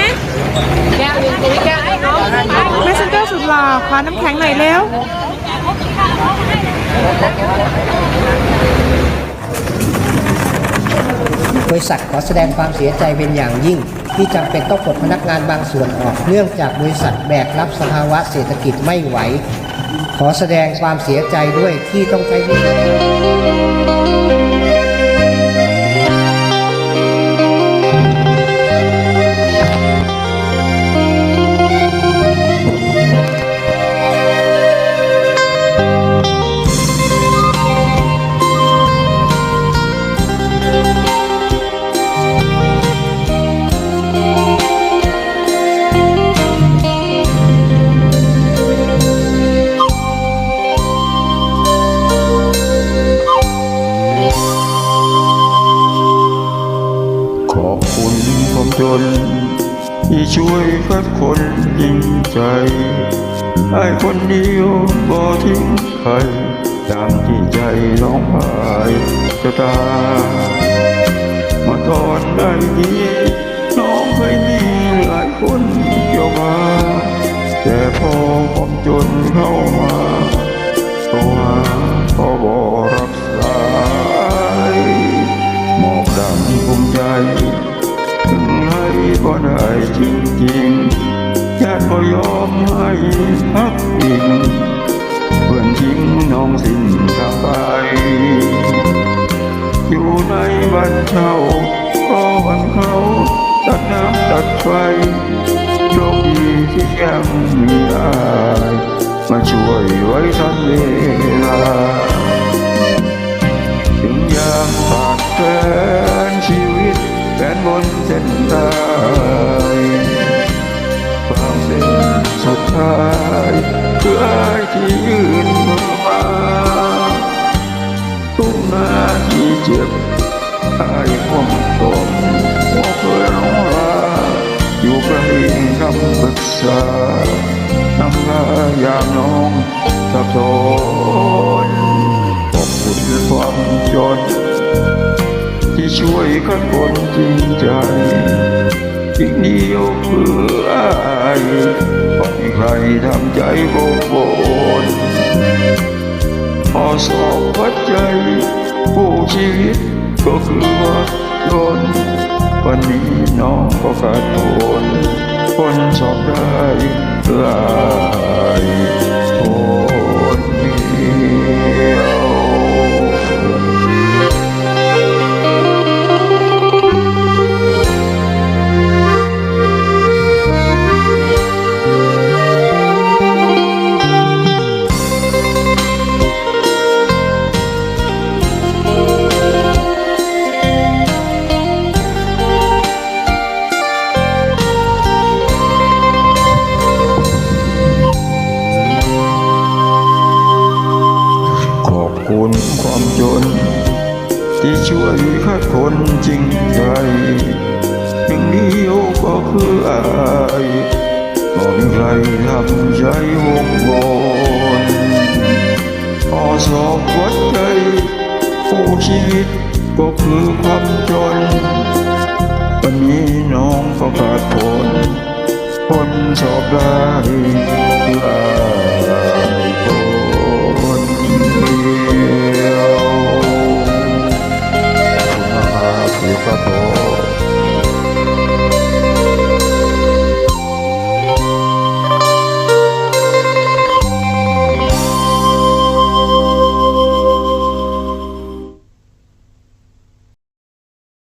กันจริงๆนะแก้วยังคุยแก้วให้เขาแม่เซนเตอร์สุดหล่อขอน้ำแข็งหน่อยเร็วบริษัทขอแสดงความเสียใจเป็นอย่างยิ่ง ที่จำเป็นต้องปลดพนักงานบางส่วนออก เนื่องจากบริษัทแบกรับสภาวะเศรษฐกิจไม่ไหว ขอแสดงความเสียใจด้วยที่ต้องใช้ จน ที่ช่วยคัดคนจริงใจไอ้คนเดียวบ่ทิ้งใครตามที่ใจร้องไห้จะตายมาตอนได้ดี อมให้พักพิงเพื่อนทิ้งน้องสิ้นทางไป อยู่ในบ้านเช่าก็วันเขาตัดน้ำตัดไฟโชคดีที่ยังมีอายมาช่วยไว้ทันเวลาถึงยามขาดแฟนชีวิตแฟนบนเส้นตาย ความเส้นสุดท้ายคืออายที่ยืนมือมาทุกนาที่เจ็บอายความตมว่าเคยร้องลาอยู่ใกล้คำปรึกษาน้ำลาอย่ามน้องสับสนขอบคุณความจนที่ช่วยกันคนจริงใจอีกเทำใจโบโบนพอสอบวัดใจผู้ชีวิตก็คือว่าโดนวันนี้น้องก็ขาดคนคนสอบได้ลา คุณความจน ที่ช่วยคัดคนจริงใจหนึ่งเดียวก็คืออายก็มีใครทำใจวงวนพอสอบวัดใจผู้ชีวิตก็คือความจน วันนี้น้องก็ขาดผลคนสอบได้คือ